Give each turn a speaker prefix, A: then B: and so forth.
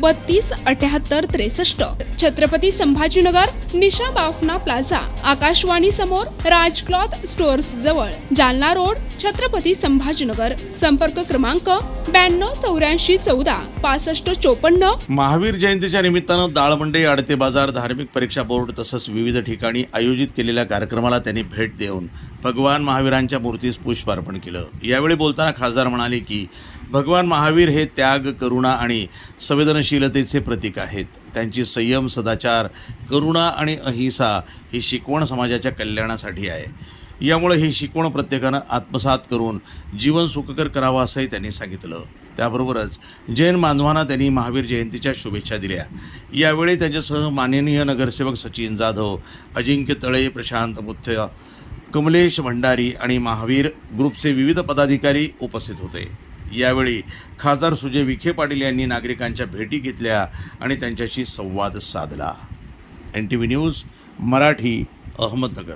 A: बत्तीस अठ्याहत्तर त्रेसष्ट. छत्रपती संभाजीनगर निशा बाफना प्लाझा. आकाशवाणी समोर राज क्लॉथ स्टोअर्स जवळ. जालना रोड छत्रपती संभाजीनगर. संपर्क क्रमांक ब्याण्णव चौऱ्याऐंशी चौदा पासष्ट चोपन्न.
B: महावीर जयंतीच्या निमित्तानं दाळमंडई आडते बाजार धार्मिक परीक्षा बोर्ड तसंच विविध ठिकाणी आयोजित केलेल्या कार्यक्रमाला त्यांनी भेट देऊन भगवान महावीरांच्या मूर्तीस पुष्प अर्पण केलं. यावेळी बोलताना खासदार म्हणाले की भगवान महावीर हे त्याग करुणा आणि संवेदन सहनशीलतेचे प्रतीक आहेत. त्यांची संयम सदाचार करुणा आणि अहिंसा ही शिकवण समाजाच्या कल्याणासाठी आहे. यामुळे ही शिकवण प्रत्येकानं आत्मसात करून जीवन सुखकर करावं असंही त्यांनी सांगितलं. त्याबरोबरच जैन मानवांना त्यांनी महावीर जयंतीच्या शुभेच्छा दिल्या. यावेळी त्यांच्यासह माननीय नगरसेवक सचिन जाधव अजिंक्य तळे प्रशांत मुथ्य कमलेश भंडारी आणि महावीर ग्रुपचे विविध पदाधिकारी उपस्थित होते. यावेळी खासदार सुजय विखे पाटील यांनी नागरिकांच्या भेटी घेतल्या आणि त्यांच्याशी संवाद साधला. N T V news Marathi Ahmednagar.